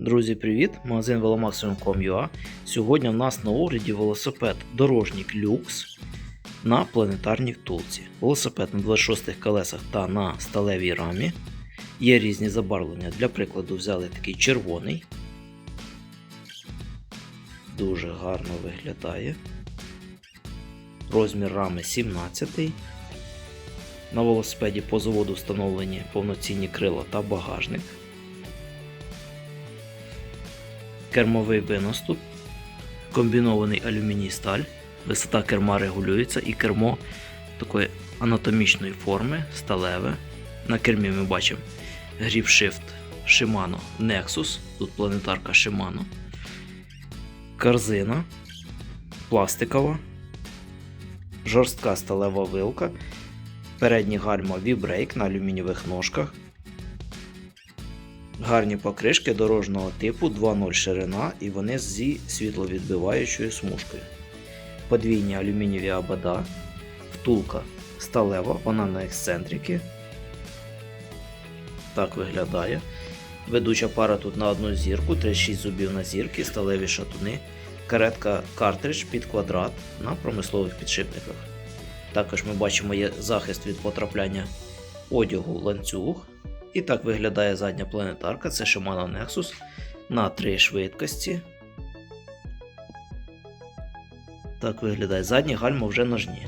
Друзі, привіт! Магазин velomaximum.com.ua Сьогодні в нас на огляді велосипед Дорожник Люкс на планетарній втулці. Велосипед на 26 колесах та на сталевій рамі. Є різні забарвлення. Для прикладу, взяли такий червоний. Дуже гарно виглядає. Розмір рами 17. На велосипеді по заводу встановлені повноцінні крила та багажник. Кермовий винос тут. Комбінований алюміній сталь. Висота керма регулюється і кермо такої анатомічної форми, сталеве. На кермі ми бачимо гріпшифт Shimano Nexus. Тут планетарка Shimano. Корзина пластикова. Жорстка сталева вилка. Передні гальма V-Brake на алюмінієвих ножках. Гарні покришки дорожнього типу 2.0 ширина і вони зі світловідбиваючою смужкою. Подвійні алюмінієві абада, втулка сталева, вона на ексцентрики. Так виглядає. Ведуча пара тут на одну зірку, 36 зубів на зірки, сталеві шатуни, каретка картридж під квадрат на промислових підшипниках. Також ми бачимо є захист від потрапляння одягу ланцюг. І так виглядає задня планетарка, це Shimano Nexus на 3 швидкості. Так виглядає задні гальма вже ножні.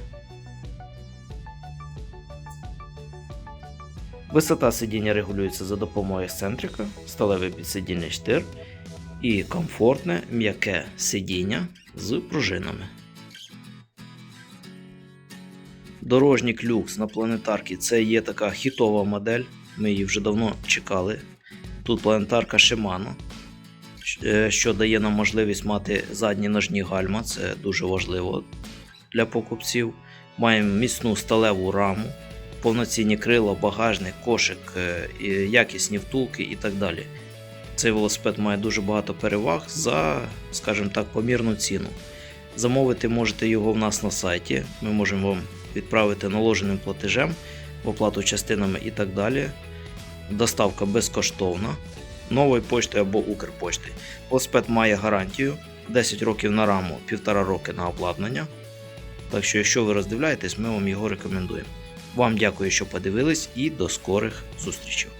Висота сидіння регулюється за допомогою ексцентрика, сталевий підсидільний штир і комфортне м'яке сидіння з пружинами. Дорожнік люкс на планетарці це є така хітова модель. Ми її вже давно чекали. Тут планетарка Shimano, е, що дає нам можливість мати задні ножні гальма, це дуже важливо для покупців. Маємо міцну сталеву раму, повноцінні крила, багажник, кошик, е, якісні втулки і так далі. Цей велосипед має дуже багато переваг за, скажімо так, помірну ціну. Замовити можете його в нас на сайті. Ми можемо вам відправити наложеним платежем, оплату частинами і так далі. Доставка безкоштовна, новою поштою або Укрпоштою. Велосипед має гарантію 10 років на раму, 1,5 роки на обладнання. Так що, якщо ви роздивляєтесь, ми вам його рекомендуємо. Вам дякую, що подивились, і до скорих зустрічей.